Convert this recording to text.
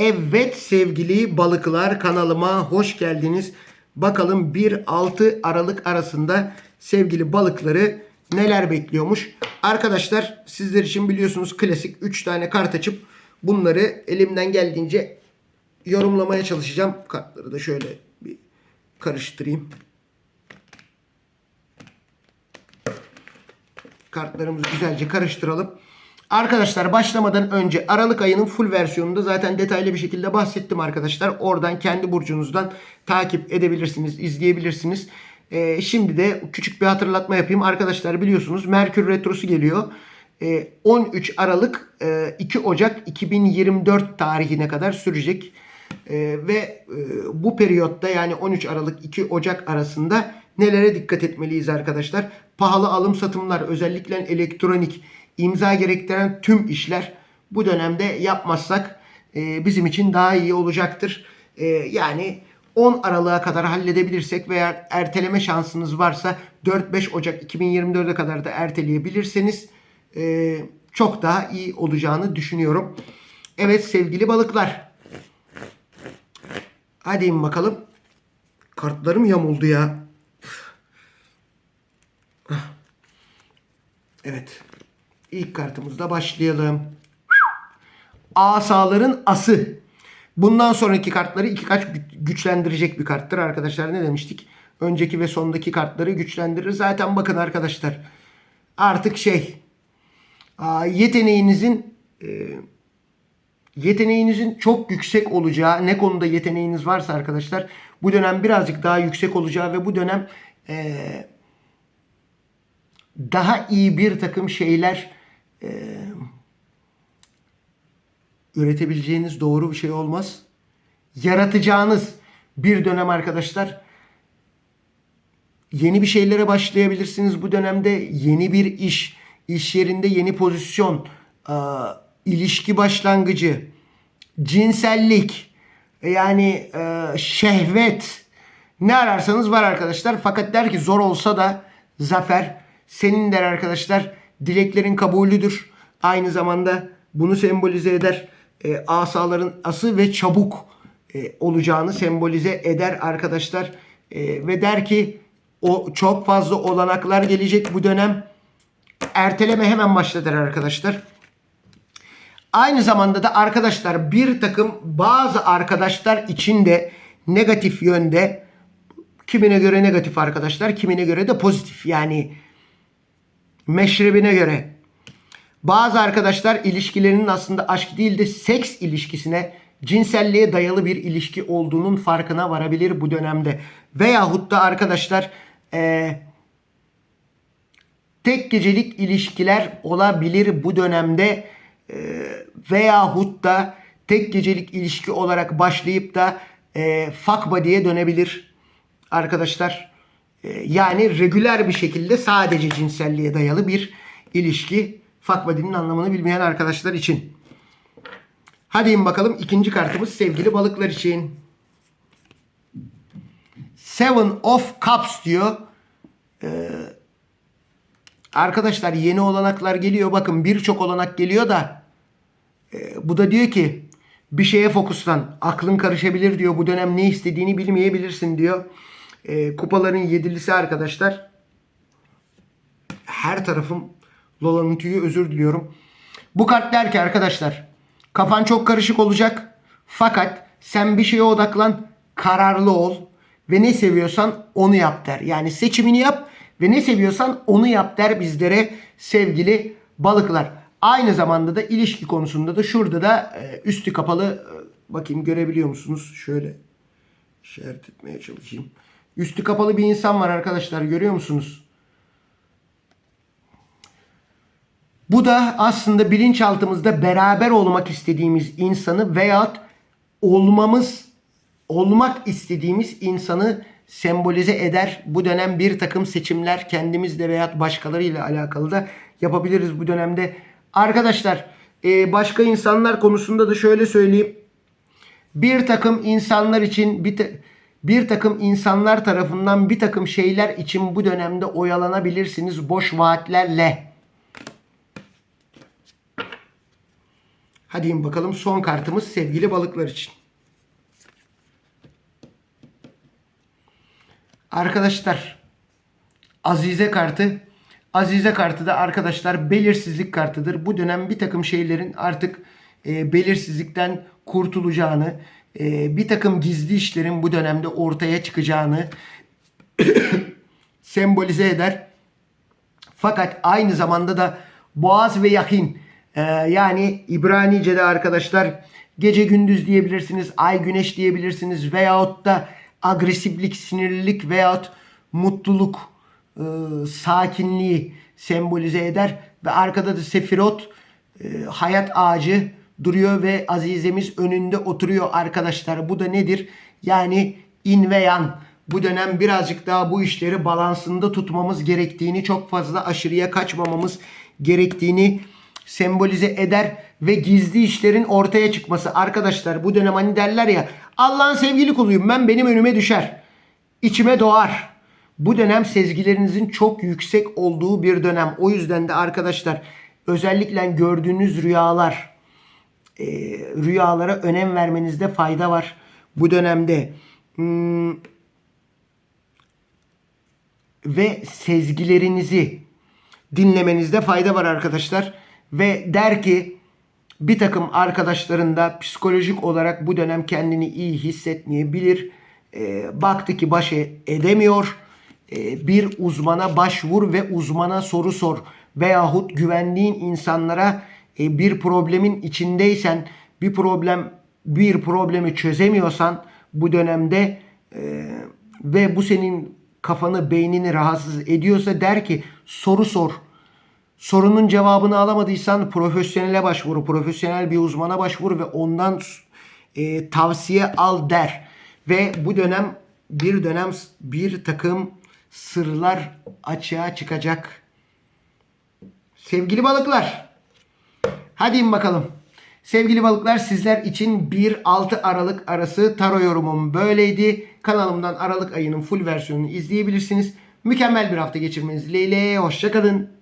Evet sevgili balıklar kanalıma hoş geldiniz. Bakalım 1-6 Aralık arasında sevgili balıkları neler bekliyormuş. Arkadaşlar sizler için biliyorsunuz klasik 3 tane kart açıp bunları elimden geldiğince yorumlamaya çalışacağım. Kartları da şöyle bir karıştırayım. Kartlarımızı güzelce karıştıralım. Arkadaşlar başlamadan önce Aralık ayının full versiyonunda zaten detaylı bir şekilde bahsettim arkadaşlar. Oradan kendi burcunuzdan takip edebilirsiniz, izleyebilirsiniz. Ee, şimdi de küçük bir hatırlatma yapayım. Arkadaşlar biliyorsunuz Merkür Retrosu geliyor. Ee, 13 Aralık e, 2 Ocak 2024 tarihine kadar sürecek. Ee, ve e, bu periyotta yani 13 Aralık 2 Ocak arasında nelere dikkat etmeliyiz arkadaşlar? Pahalı alım satımlar özellikle elektronik imza gerektiren tüm işler bu dönemde yapmazsak e, bizim için daha iyi olacaktır. E, yani 10 Aralık'a kadar halledebilirsek veya erteleme şansınız varsa 4-5 Ocak 2024'e kadar da erteleyebilirseniz e, çok daha iyi olacağını düşünüyorum. Evet sevgili balıklar. Hadi in bakalım. Kartlarım yamuldu ya. Evet. İlk kartımızda başlayalım. Asaların ası. Bundan sonraki kartları iki kaç güçlendirecek bir karttır arkadaşlar. Ne demiştik? Önceki ve sondaki kartları güçlendirir. Zaten bakın arkadaşlar. Artık şey yeteneğinizin e, yeteneğinizin çok yüksek olacağı ne konuda yeteneğiniz varsa arkadaşlar bu dönem birazcık daha yüksek olacağı ve bu dönem e, daha iyi bir takım şeyler e, üretebileceğiniz doğru bir şey olmaz. Yaratacağınız bir dönem arkadaşlar. Yeni bir şeylere başlayabilirsiniz bu dönemde. Yeni bir iş, iş yerinde yeni pozisyon, e, ilişki başlangıcı, cinsellik, yani e, şehvet ne ararsanız var arkadaşlar. Fakat der ki zor olsa da zafer senin der arkadaşlar. Dileklerin kabulüdür. Aynı zamanda bunu sembolize eder. E, asaların ası ve çabuk e, olacağını sembolize eder arkadaşlar. E, ve der ki o çok fazla olanaklar gelecek bu dönem. Erteleme hemen başladır arkadaşlar. Aynı zamanda da arkadaşlar bir takım bazı arkadaşlar için de negatif yönde kimine göre negatif arkadaşlar kimine göre de pozitif yani meşrebine göre bazı arkadaşlar ilişkilerinin aslında aşk değil de seks ilişkisine cinselliğe dayalı bir ilişki olduğunun farkına varabilir bu dönemde. Veyahut da arkadaşlar ee, tek gecelik ilişkiler olabilir bu dönemde e, veyahut da tek gecelik ilişki olarak başlayıp da e, fuck body'ye dönebilir arkadaşlar. E, yani regüler bir şekilde sadece cinselliğe dayalı bir ilişki. Body'nin anlamını bilmeyen arkadaşlar için. Hadi in bakalım ikinci kartımız sevgili balıklar için. Seven of Cups diyor. Ee, arkadaşlar yeni olanaklar geliyor. Bakın birçok olanak geliyor da e, bu da diyor ki bir şeye fokuslan. Aklın karışabilir diyor. Bu dönem ne istediğini bilmeyebilirsin diyor. E, kupaların yedilisi arkadaşlar. Her tarafım Lola'nın tüyü özür diliyorum. Bu kart der ki arkadaşlar kafan çok karışık olacak. Fakat sen bir şeye odaklan. Kararlı ol. Ve ne seviyorsan onu yap der. Yani seçimini yap ve ne seviyorsan onu yap der bizlere sevgili balıklar. Aynı zamanda da ilişki konusunda da şurada da e, üstü kapalı e, bakayım görebiliyor musunuz? Şöyle işaret etmeye çalışayım. Üstü kapalı bir insan var arkadaşlar görüyor musunuz? Bu da aslında bilinçaltımızda beraber olmak istediğimiz insanı veyahut olmamız olmak istediğimiz insanı sembolize eder. Bu dönem bir takım seçimler kendimizle veya başkalarıyla alakalı da yapabiliriz bu dönemde. Arkadaşlar e, başka insanlar konusunda da şöyle söyleyeyim. Bir takım insanlar için bir, bir takım insanlar tarafından bir takım şeyler için bu dönemde oyalanabilirsiniz boş vaatlerle. Hadi bakalım son kartımız sevgili balıklar için. Arkadaşlar Azize kartı Azize kartı da arkadaşlar belirsizlik kartıdır. Bu dönem bir takım şeylerin artık e, belirsizlikten kurtulacağını, e, bir takım gizli işlerin bu dönemde ortaya çıkacağını sembolize eder. Fakat aynı zamanda da boğaz ve yakin e, yani İbranice'de arkadaşlar gece gündüz diyebilirsiniz, ay güneş diyebilirsiniz veyahut da agresiflik, sinirlilik veyahut mutluluk, e, sakinliği sembolize eder ve arkada da sefirot e, hayat ağacı duruyor ve Azizemiz önünde oturuyor arkadaşlar. Bu da nedir? Yani in ve yan. Bu dönem birazcık daha bu işleri balansında tutmamız gerektiğini, çok fazla aşırıya kaçmamamız gerektiğini sembolize eder ve gizli işlerin ortaya çıkması. Arkadaşlar bu dönem hani derler ya Allah'ın sevgili kuluyum ben benim önüme düşer. içime doğar. Bu dönem sezgilerinizin çok yüksek olduğu bir dönem. O yüzden de arkadaşlar özellikle gördüğünüz rüyalar, e, rüyalara önem vermenizde fayda var bu dönemde. Hmm, ve sezgilerinizi dinlemenizde fayda var arkadaşlar. Ve der ki bir takım arkadaşlarında psikolojik olarak bu dönem kendini iyi hissetmeyebilir. E, baktı ki baş e- edemiyor. E, bir uzmana başvur ve uzmana soru sor. Veyahut güvendiğin insanlara bir problemin içindeysen bir problem bir problemi çözemiyorsan bu dönemde e, ve bu senin kafanı beynini rahatsız ediyorsa der ki soru sor. Sorunun cevabını alamadıysan profesyonele başvur, profesyonel bir uzmana başvur ve ondan e, tavsiye al der. Ve bu dönem bir dönem bir takım sırlar açığa çıkacak. Sevgili balıklar, hadi bakalım. Sevgili balıklar sizler için 1-6 Aralık arası taro yorumum böyleydi. Kanalımdan Aralık ayının full versiyonunu izleyebilirsiniz. Mükemmel bir hafta geçirmeniz dileğiyle. Hoşçakalın.